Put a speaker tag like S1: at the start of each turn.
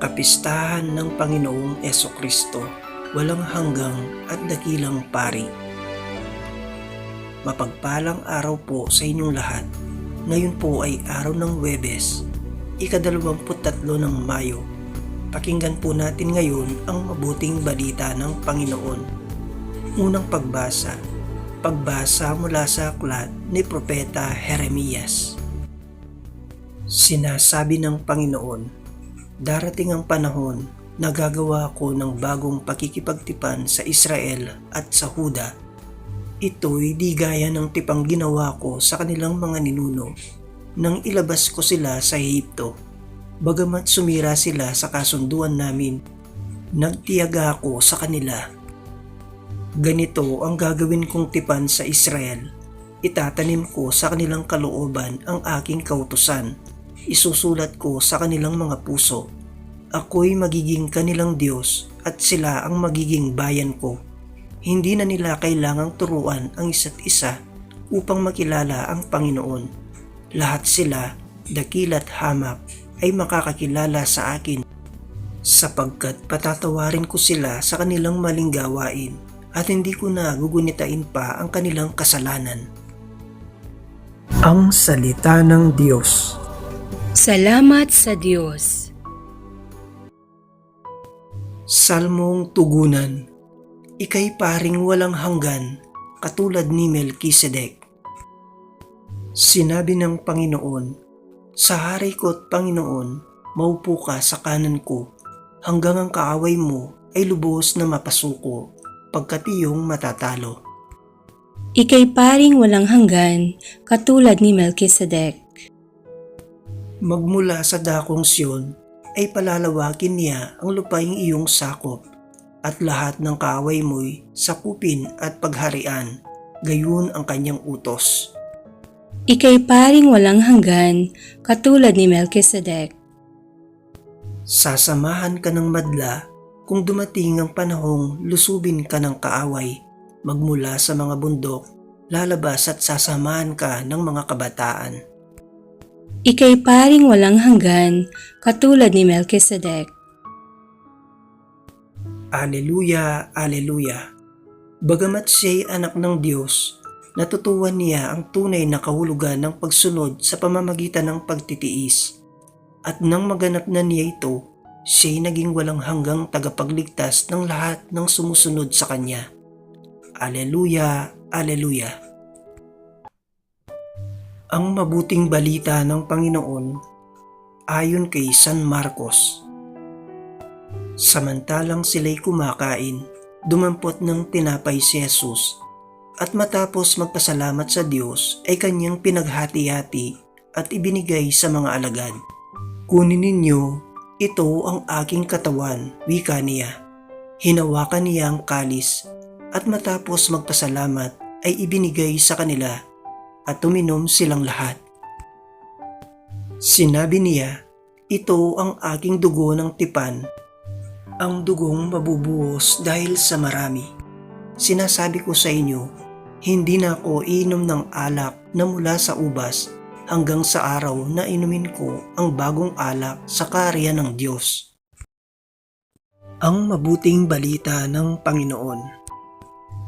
S1: Kapistahan ng Panginoong Eso Kristo, walang hanggang at dakilang pari. Mapagpalang araw po sa inyong lahat. Ngayon po ay araw ng Webes, ikadalawamput tatlo ng Mayo. Pakinggan po natin ngayon ang mabuting balita ng Panginoon. Unang pagbasa, pagbasa mula sa aklat ni Propeta Jeremias. Sinasabi ng Panginoon, Darating ang panahon na gagawa ko ng bagong pakikipagtipan sa Israel at sa Huda. Ito'y di gaya ng tipang ginawa ko sa kanilang mga ninuno nang ilabas ko sila sa Ehipto. Bagamat sumira sila sa kasunduan namin, nagtiyaga ako sa kanila. Ganito ang gagawin kong tipan sa Israel. Itatanim ko sa kanilang kalooban ang aking kautusan isusulat ko sa kanilang mga puso. Ako'y magiging kanilang Diyos at sila ang magiging bayan ko. Hindi na nila kailangang turuan ang isa't isa upang makilala ang Panginoon. Lahat sila, dakilat hamak, ay makakakilala sa akin sapagkat patatawarin ko sila sa kanilang maling gawain at hindi ko na gugunitain pa ang kanilang kasalanan. Ang Salita ng Diyos
S2: Salamat sa Diyos.
S1: Salmong Tugunan Ika'y paring walang hanggan, katulad ni Melkisedek. Sinabi ng Panginoon, Sa hari ko't Panginoon, maupo ka sa kanan ko, hanggang ang kaaway mo ay lubos na mapasuko, pagkat iyong matatalo.
S2: Ika'y paring walang hanggan, katulad ni Melchizedek.
S1: Magmula sa dakong Siyon ay palalawakin niya ang lupaing iyong sakop at lahat ng kaaway mo'y sakupin at pagharian, gayon ang kanyang utos.
S2: Ika'y paring walang hanggan, katulad ni Melchizedek.
S1: Sasamahan ka ng madla kung dumating ang panahong lusubin ka ng kaaway, magmula sa mga bundok, lalabas at sasamahan ka ng mga kabataan.
S2: Ika'y paring walang hanggan, katulad ni Melchizedek.
S1: Aleluya, Aleluya. Bagamat siya'y anak ng Diyos, natutuwan niya ang tunay na kahulugan ng pagsunod sa pamamagitan ng pagtitiis. At nang maganap na niya ito, siya'y naging walang hanggang tagapagligtas ng lahat ng sumusunod sa kanya. Aleluya, Aleluya. Ang mabuting balita ng Panginoon ayon kay San Marcos. Samantalang sila'y kumakain, dumampot ng tinapay si Jesus at matapos magpasalamat sa Diyos ay kanyang pinaghati-hati at ibinigay sa mga alagad. Kunin ninyo, ito ang aking katawan, wika niya. Hinawakan niya ang kalis at matapos magpasalamat ay ibinigay sa kanila at tuminom silang lahat. Sinabi niya, ito ang aking dugo ng tipan ang dugong mabubuhos dahil sa marami. Sinasabi ko sa inyo, hindi na ako inom ng alak na mula sa ubas hanggang sa araw na inumin ko ang bagong alak sa karya ng Diyos. Ang mabuting balita ng Panginoon.